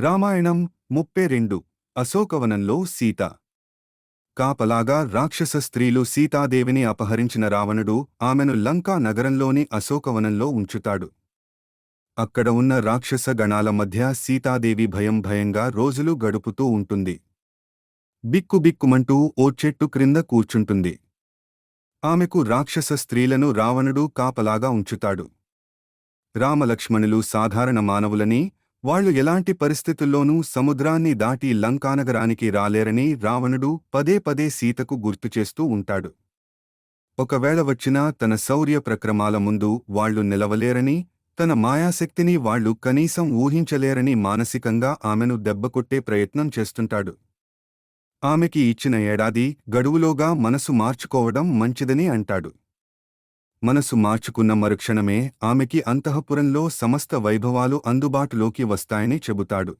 రామాయణం ముప్పై రెండు. అశోకవనంలో సీత. కాపలాగా రాక్షస స్త్రీలు సీతాదేవిని అపహరించిన రావణుడు ఆమెను లంకా నగరంలోని అశోకవనంలో ఉంచుతాడు. అక్కడ ఉన్న రాక్షస గణాల మధ్య సీతాదేవి భయం భయంగా రోజులు గడుపుతూ ఉంటుంది. బిక్కుబిక్కుమంటూ ఓ చెట్టు క్రింద కూర్చుంటుంది. ఆమెకు రాక్షస స్త్రీలను రావణుడు కాపలాగా ఉంచుతాడు. రామలక్ష్మణులు సాధారణ మానవులని వాళ్ళు ఎలాంటి పరిస్థితుల్లోనూ సముద్రాన్ని దాటి లంకానగరానికి రాలేరని రావణుడు పదే పదే సీతకు గుర్తుచేస్తూ ఉంటాడు. ఒకవేళ వచ్చినా తన శౌర్య ప్రక్రమాల ముందు వాళ్ళు నిలవలేరని తన మాయాశక్తిని వాళ్ళు కనీసం ఊహించలేరని మానసికంగా ఆమెను దెబ్బకొట్టే ప్రయత్నం చేస్తుంటాడు. ఆమెకి ఇచ్చిన ఏడాది గడువులోగా మనసు మార్చుకోవడం మంచిదని అంటాడు. మనసు మార్చుకున్న మరుక్షణమే ఆమెకి అంతఃపురంలో సమస్త వైభవాలు అందుబాటులోకి వస్తాయని చెబుతాడు.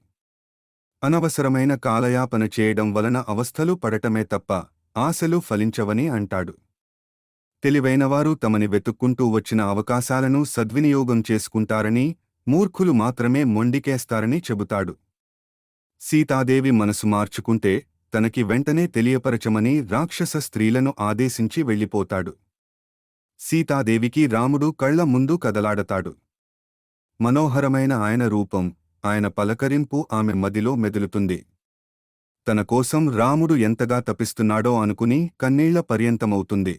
అనవసరమైన కాలయాపన చేయడం వలన అవస్థలు పడటమే తప్ప ఆశలు ఫలించవని అంటాడు. తెలివైనవారు తమని వెతుక్కుంటూ వచ్చిన అవకాశాలను సద్వినియోగం చేసుకుంటారని మూర్ఖులు మాత్రమే మొండికేస్తారని చెబుతాడు. సీతాదేవి మనసు మార్చుకుంటే తనకి వెంటనే తెలియపరచమని రాక్షస స్త్రీలను ఆదేశించి వెళ్ళిపోతాడు. సీతాదేవికి రాముడు కళ్ళ ముందు కదలాడతాడు. మనోహరమైన ఆయన రూపం ఆయన పలకరింపు ఆమె మదిలో మెదులుతుంది. తన కోసం రాముడు ఎంతగా తపిస్తున్నాడో అనుకుని కన్నీళ్ళ పర్యంతమవుతుంది.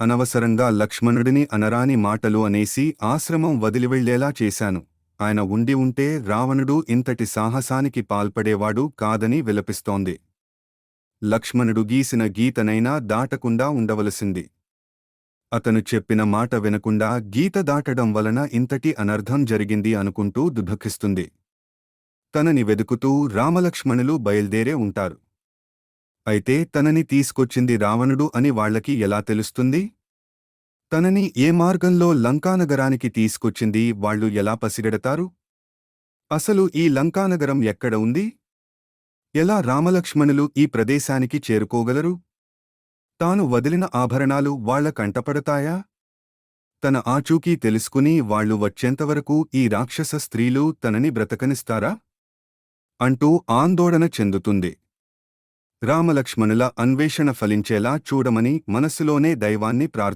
అనవసరంగా లక్ష్మణుడిని అనరాని మాటలు అనేసి ఆశ్రమం వదిలివెళ్ళేలా చేశాను. ఆయన ఉండి ఉంటే రావణుడు ఇంతటి సాహసానికి పాల్పడేవాడు కాదని విలపిస్తోంది. లక్ష్మణుడు గీసిన గీతనైనా దాటకుండా ఉండవలసింది. అతను చెప్పిన మాట వినకుండా గీత దాటడం వలన ఇంతటి అనర్థం జరిగింది అనుకుంటూ దుఃఖిస్తుంది. తనని వెదుకుతూ రామలక్ష్మణులు బయల్దేరే ఉంటారు. అయితే తనని తీసుకొచ్చింది రావణుడు అని వాళ్ళకి ఎలా తెలుస్తుంది? తనని ఏ మార్గంలో లంకానగరానికి తీసుకొచ్చింది వాళ్ళు ఎలా పసిగడతారు? అసలు ఈ లంకానగరం ఎక్కడ ఉంది? ఎలా రామలక్ష్మణులు ఈ ప్రదేశానికి చేరుకోగలరు? తాను వదిలిన ఆభరణాలు వాళ్ళ కంటపడతాయా? తన ఆచూకీ తెలుసుకుని వాళ్ళు వచ్చేంతవరకు ఈ రాక్షస స్త్రీలు తనని బ్రతకనిస్తారా? అంటూ ఆందోళన చెందుతుంది. రామలక్ష్మణుల అన్వేషణ ఫలించేలా చూడమని మనసులోనే దైవాన్ని ప్రార్థ